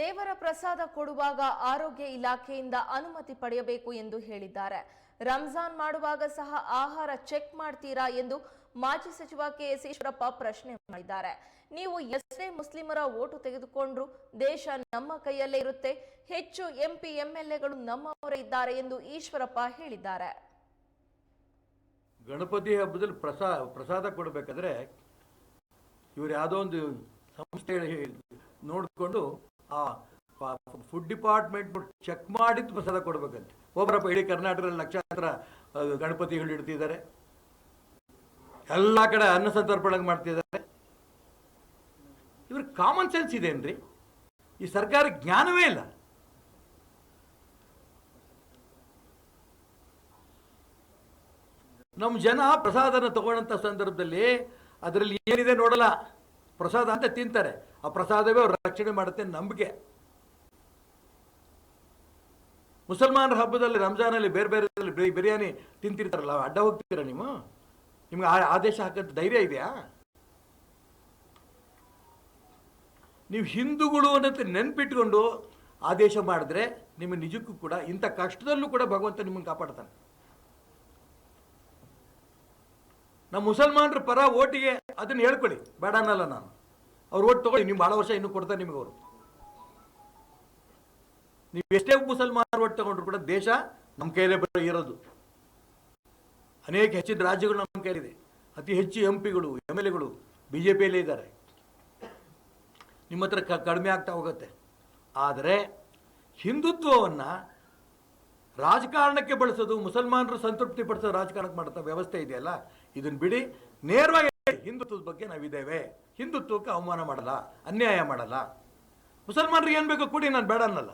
ದೇವರ ಪ್ರಸಾದ ಕೊಡುವಾಗ ಆರೋಗ್ಯ ಇಲಾಖೆಯಿಂದ ಅನುಮತಿ ಪಡೆಯಬೇಕು ಎಂದು ಹೇಳಿದ್ದಾರೆ. ರಂಜಾನ್ ಮಾಡುವಾಗ ಸಹ ಆಹಾರ ಚೆಕ್ ಮಾಡ್ತೀರಾ ಎಂದು ಮಾಜಿ ಸಚಿವ ಕೆಎಸ್ ಈಶ್ವರಪ್ಪ ಪ್ರಶ್ನೆ ಮಾಡಿದ್ದಾರೆ. ನೀವು ಎಷ್ಟೇ ಮುಸ್ಲಿಮರ ಓಟು ತೆಗೆದುಕೊಂಡ್ರು ದೇಶ ನಮ್ಮ ಕೈಯಲ್ಲೇ ಇರುತ್ತೆ. ಹೆಚ್ಚು ಎಂಪಿ, ಎಂಎಲ್ಎಗಳು ನಮ್ಮವರೇ ಇದ್ದಾರೆ ಎಂದು ಈಶ್ವರಪ್ಪ ಹೇಳಿದ್ದಾರೆ. ಗಣಪತಿ ಹಬ್ಬದಲ್ಲಿ ಪ್ರಸಾ, ಪ್ರಸಾದ ಕೊಡಬೇಕಾದ್ರೆ ಇವ್ರು ಯಾವುದೋ ಒಂದು ಸಂಸ್ಥೆ ನೋಡಿಕೊಂಡು ಆ ಫುಡ್ ಡಿಪಾರ್ಟ್ಮೆಂಟ್ ಚೆಕ್ ಮಾಡಿದ್ದು ಪ್ರಸಾದ ಕೊಡ್ಬೇಕಂತೆ. ಒಬ್ಬರಪ್ಪ ಇಡೀ ಕರ್ನಾಟಕದಲ್ಲಿ ಲಕ್ಷಾಂತರ ಗಣಪತಿಗಳು ಇಡ್ತಿದ್ದಾರೆ. ಎಲ್ಲ ಕಡೆ ಅನ್ನ ಸಂತರ್ಪಣೆ ಮಾಡ್ತಿದ್ದಾರೆ. ಇವ್ರಿಗೆ ಕಾಮನ್ ಸೆನ್ಸ್ ಇದೆನ್ರಿ? ಈ ಸರ್ಕಾರ ಜ್ಞಾನವೇ ಇಲ್ಲ. ನಮ್ಮ ಜನ ಪ್ರಸಾದನ ತಗೊಂಡಂಥ ಸಂದರ್ಭದಲ್ಲಿ ಅದರಲ್ಲಿ ಏನಿದೆ ನೋಡಲ್ಲ. ಪ್ರಸಾದ ಅಂತ ತಿಂತಾರೆ. ಆ ಪ್ರಸಾದವೇ ಅವ್ರು ರಕ್ಷಣೆ ಮಾಡುತ್ತೆ ನಂಬಿಕೆ. ಮುಸಲ್ಮಾನರ ಹಬ್ಬದಲ್ಲಿ ರಂಜಾನಲ್ಲಿ ಬೇರೆ ಬೇರೆ ಬಿರಿಯಾನಿ ತಿಂತಿರ್ತಾರಲ್ಲ, ಅಡ್ಡ ಹೋಗ್ತೀರ ನೀವು? ನಿಮ್ಗೆ ಆದೇಶ ಹಾಕಂತ ಧೈರ್ಯ ಇದೆಯಾ? ನೀವು ಹಿಂದೂಗಳು ಅನ್ನಂತ ನೆನ್ಪಿಟ್ಕೊಂಡು ಆದೇಶ ಮಾಡಿದ್ರೆ ನಿಮ್ಮ ನಿಜಕ್ಕೂ ಕೂಡ ಇಂಥ ಕಷ್ಟದಲ್ಲೂ ಕೂಡ ಭಗವಂತ ನಿಮ್ಮನ್ನು ಕಾಪಾಡ್ತಾನೆ. ನಮ್ಮ ಮುಸಲ್ಮಾನರ ಪರ ಓಟಿಗೆ ಅದನ್ನ ಹೇಳ್ಕೊಳ್ಳಿ. ಬೇಡ ನಾನು. ಅವ್ರು ಓಟ್ ತಗೊಳ್ಳಿ, ನೀವು ಭಾಳ ವರ್ಷ ಇನ್ನೂ ಕೊಡ್ತಾರೆ ನಿಮಗೆ ಅವರು. ನೀವು ಎಷ್ಟೇ ಮುಸಲ್ಮಾನರು ಓಟ್ ತಗೊಂಡ್ರು ಕೂಡ ದೇಶ ನಮ್ಮ ಕೈಲೇ ಇರೋದು. ಅನೇಕ ಹೆಚ್ಚಿನ ರಾಜ್ಯಗಳು ನಮ್ಮ ಕೈಲಿದೆ. ಅತಿ ಹೆಚ್ಚು ಎಂ ಪಿಗಳು ಎಂ ಎಲ್ ಎಗಳು ಬಿ ಜೆ ಪಿಯಲ್ಲೇ ಇದ್ದಾರೆ. ನಿಮ್ಮ ಹತ್ರ ಕ ಕಡಿಮೆ ಆಗ್ತಾ ಹೋಗುತ್ತೆ. ಆದರೆ ಹಿಂದುತ್ವವನ್ನು ರಾಜಕಾರಣಕ್ಕೆ ಬಳಸೋದು, ಮುಸಲ್ಮಾನರು ಸಂತೃಪ್ತಿ ಪಡಿಸೋದು ರಾಜಕಾರಣಕ್ಕೆ ಮಾಡ್ತಾ ವ್ಯವಸ್ಥೆ ಇದೆಯಲ್ಲ? ಇದನ್ನು ಬಿಡಿ, ನೇರವಾಗಿ ಹಿಂದುತ್ವದ ಬಗ್ಗೆ ನಾವಿದ್ದೇವೆ. ಹಿಂದುತ್ವಕ್ಕೆ ಅವಮಾನ ಮಾಡಲ್ಲ, ಅನ್ಯಾಯ ಮಾಡಲ್ಲ. ಮುಸಲ್ಮಾನರಿಗೆ ಏನು ಬೇಕೋ ಕೊಡಿ, ನಾನು ಬೇಡ ಅನ್ನಲ್ಲ.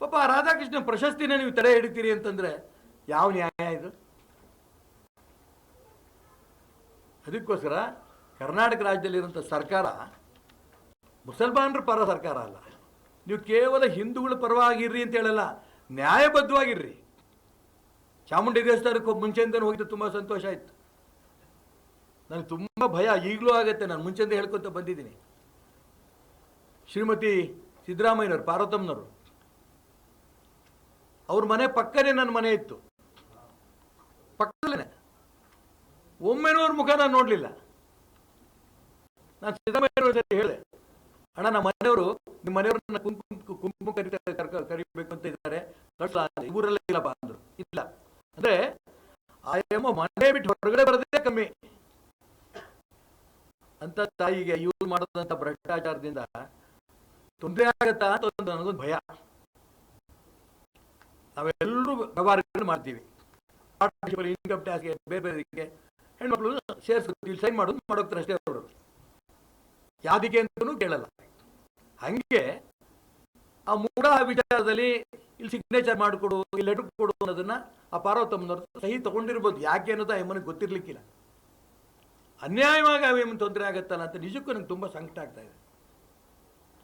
ಪಾಪ ರಾಧಾಕೃಷ್ಣ ಪ್ರಶಸ್ತಿನ ನೀವು ತಡೆ ಹಿಡಿತೀರಿ ಅಂತಂದ್ರೆ ಯಾವ ನ್ಯಾಯ ಇದು? ಅದಕ್ಕೋಸ್ಕರ ಕರ್ನಾಟಕ ರಾಜ್ಯದಲ್ಲಿರುವಂಥ ಸರ್ಕಾರ ಮುಸಲ್ಮಾನರ ಪರ ಸರ್ಕಾರ ಅಲ್ಲ. ನೀವು ಕೇವಲ ಹಿಂದೂಗಳ ಪರವಾಗಿರ್ರಿ ಅಂತ ಹೇಳಲ್ಲ, ನ್ಯಾಯಬದ್ಧವಾಗಿರ್ರಿ. ಚಾಮುಂಡಿ ದೇವಸ್ಥಾನಕ್ಕೆ ಮುಂಚೆಯಿಂದನೂ ಹೋಗಿದ್ದು ತುಂಬ ಸಂತೋಷ ಆಯಿತು. ನನಗೆ ತುಂಬ ಭಯ, ಈಗಲೂ ಆಗುತ್ತೆ ನಾನು ಮುಂಚೆಯಿಂದ ಹೇಳ್ಕೊತ ಬಂದಿದ್ದೀನಿ. ಶ್ರೀಮತಿ ಸಿದ್ದರಾಮಯ್ಯನವರು, ಪಾರ್ವತಮ್ಮನವರು, ಅವ್ರ ಮನೆ ಪಕ್ಕನೇ ನನ್ನ ಮನೆ ಇತ್ತು. ಪಕ್ಕದಲ್ಲೇ ಒಮ್ಮೆನೂ ಅವ್ರ ಮುಖ ನಾನು ನೋಡಲಿಲ್ಲ. ನಾನು ಸಿದ್ದರಾಮಯ್ಯನವ್ರ ಜೊತೆ ಹೇಳಿದೆ, ಅಣ್ಣ, ನಮ್ಮ ಮನೆಯವರು, ನಿಮ್ಮ ಮನೆಯವ್ರನ್ನ ಕುಂಕುಮ ಕುಂಕುಮ ಕರ್ಕ ಕರಿಬೇಕು ಅಂತ ಇದ್ದಾರೆ. ಊರಲ್ಲೇ ಇಲ್ಲಪ್ಪ ಅಂದ್ರು. ಇಲ್ಲ ಅಂದ್ರೆ ಆ ಎಮ್ಮ ಮನೆ ಬಿಟ್ಟು ಹೊರಗಡೆ ಬರೋದೇ ಕಮ್ಮಿ. ಅಂತ ತಾಯಿಗೆ ಯೂಸ್ ಮಾಡೋದಂತ ಭ್ರಷ್ಟಾಚಾರದಿಂದ ತೊಂದರೆ ಆಗತ್ತಾ ಅಂತ ನನಗೊಂದು ಭಯ. ನಾವೆಲ್ಲರೂ ವ್ಯವಹಾರಗಳು ಮಾಡ್ತೀವಿ. ಇನ್ಕಮ್ ಟ್ಯಾಕ್ಸ್ಗೆ ಬೇರೆ ಬೇರೆ ಹೆಣ್ಮಕ್ಳು ಇಲ್ಲಿ ಸೈನ್ ಮಾಡೋದು ಮಾಡೋಗ್ತಾರೆ ಅಷ್ಟೇ ಅವರು ಯಾವುದಕ್ಕೆ ಅಂತಲೂ ಕೇಳಲ್ಲ. ಹಂಗೆ ಆ ಮೂಢ ವಿಚಾರದಲ್ಲಿ ಇಲ್ಲಿ ಸಿಗ್ನೇಚರ್ ಮಾಡಿಕೊಡು, ಇಲ್ಲಿ ಲೆಟರ್ ಕೊಡು ಅನ್ನೋದನ್ನ ಆ ಪಾರ್ವತಮ್ಮನವ್ರ ಸಹಿ ತಗೊಂಡಿರ್ಬೋದು. ಯಾಕೆ ಅನ್ನೋದು ಆ ಹೆಮ್ಮನಿಗೆ ಗೊತ್ತಿರ್ಲಿಕ್ಕಿಲ್ಲ. ಅನ್ಯಾಯವಾಗಿ ಎಮ್ಮನ್ ತೊಂದರೆ ಆಗತ್ತಲ್ಲ ಅಂತ ನಿಜಕ್ಕೂ ನನಗೆ ತುಂಬ ಸಂಕಟ ಆಗ್ತಾ ಇದೆ.